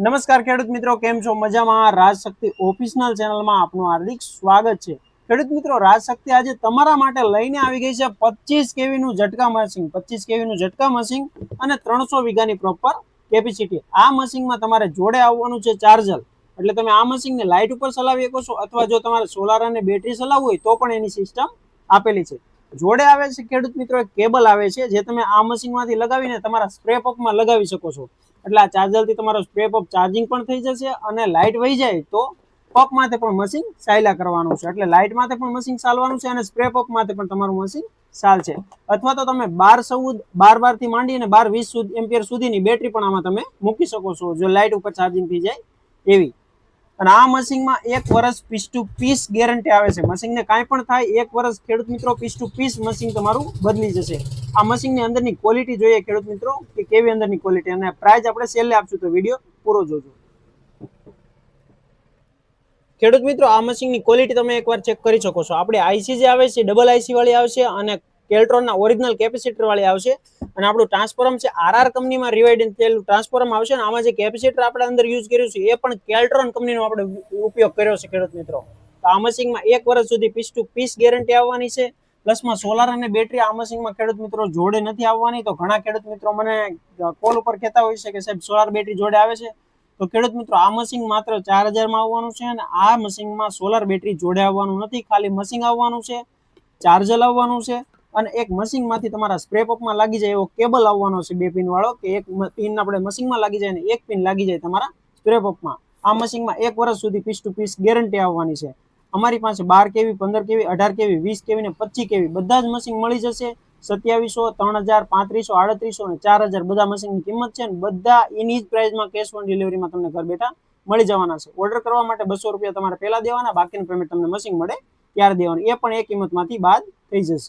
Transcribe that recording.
નમસ્કાર ખેડૂત મિત્રો, કેમ છો? મજામાં? રાજશક્તિ ઓફિશનલ ચેનલમાં આપનું હાર્દિક સ્વાગત છે. ખેડૂત મિત્રો રાજશક્તિ આજે તમારા માટે લઈને આવી ગઈ છે પચીસ કેવીનું ઝટકા મશીન. પચીસ કેવીનું ઝટકા મશીન અને ત્રણસો વીઘાની પ્રોપર કેપેસિટી આ મશીનમાં તમારે જોડે આવવાનું છે ચાર્જર એટલે તમે આ મશીનને લાઇટ ઉપર ચલાવી શકો છો, અથવા જો તમારે સોલાર અને બેટરી ચલાવવું હોય તો પણ એની સિસ્ટમ આપેલી છે. જોડે આવે છે ખેડૂત મિત્રો કેબલ આવે છે જે તમે આ મશીનમાંથી લગાવીને તમારા સ્પ્રે પંપમાં લગાવી શકો છો. એટલે આ ચાર્જરથી તમારો સ્પ્રે પંપ ચાર્જિંગ પણ થઈ જશે અને લાઇટ વહી જાય તો પંપ માથે પણ મશીન ચાલ્યા કરવાનું છે. એટલે લાઇટ માથે પણ મશીન ચાલવાનું છે અને સ્પ્રે પંપ પણ તમારું મશીન ચાલશે. અથવા તો તમે બાર ચૌદ, બાર બારથી માંડી અને બાર વીસ એમ્પિયર સુધીની બેટરી પણ આમાં તમે મૂકી શકો છો, જો લાઇટ ઉપર ચાર્જિંગ થઈ જાય એવી. અને આ મશીનમાં એક વર્ષ પીસ ટુ પીસ ગેરંટી આવે છે. મશીનને કાંઈ પણ થાય, એક વર્ષ ખેડૂત મિત્રો પીસ ટુ પીસ મશીન તમારું બદલી જશે. આ મશીનની અંદરની ક્વોલિટી જોઈએ ખેડૂત મિત્રો, કે કેવી અંદરની ક્વોલિટી અને પ્રાઇસ આપણે છેલ્લે આપશું તો વીડિયો પૂરો જોજો. ખેડૂત મિત્રો, આ મશીનની ક્વોલિટી તમે એકવાર ચેક કરી શકો છો. આપણે આઈસી જે આવે છે ડબલ આઈસી વાળી આવશે અને કેલ્ટ્રોનના ઓરિજિનલ કેપેસિટર વાળી આવશે. અને આપણું ટ્રાન્સફોર્મ છે આરઆર કંપનીમાં રિવાઇડ થયેલું ટ્રાન્સફોર્મ આવશે અને આમાં જે કેપેસિટર આપણે અંદર યુઝ કર્યું છે, એ પણ કેલ્ટ્રોન કંપનીનો આપણે ઉપયોગ કર્યો છે, ખેડૂત મિત્રો. તો આ મશીનમાં એક વર્ષ સુધી પીસ ટુ પીસ ગેરંટી આવવાની છે પ્લસમાં સોલાર અને બેટરી આ મશીનમાં ખેડૂત મિત્રો જોડે નથી આવવાની. તો ઘણા ખેડૂત મિત્રો મને કોલ ઉપર કહેતા હોય છે કે સાહેબ સોલાર બેટરી જોડે આવે છે. તો ખેડૂત મિત્રો, આ મશીન માત્ર ચાર હજારમાં આવવાનું છે અને આ મશીનમાં સોલાર બેટરી જોડે આવવાનું નથી, ખાલી મશીન આવવાનું છે ચાર્જર આવવાનું છે. અને એક મશીનમાંથી તમારા સ્પ્રે પંપમાં લાગી જાય એવો કેબલ આવવાનો છે બે પિન વાળો કે એક પિન આપણે મશીનમાં લાગી જાય અને એક પિન લાગી જાય તમારા સ્પ્રે પંપમાં આ મશીનમાં એક વર્ષ સુધી પીસ ટુ પીસ ગેરંટી આવવાની છે. અમારી પાસે બાર કેવી, પંદર કેવી, અઢાર કેવી, વીસ કેવી ને પચીસ કેવી બધા જ મશીન મળી જશે. સત્યાવીસો, ત્રણ હજાર, પાંત્રીસો, આડત્રીસો અને ચાર હજાર બધા મશીનની કિંમત છે ને બધા એની જ પ્રાઇસમાં કેશ ઓન ડિલિવરીમાં તમને ઘર બેઠા મળી જવાના છે. ઓર્ડર કરવા માટે બસો રૂપિયા તમારે પહેલા દેવાના, બાકીનું પેમેન્ટ તમને મશીન મળે ત્યારે દેવાનું. એ પણ એ કિંમતમાંથી બાદ થઈ જશે.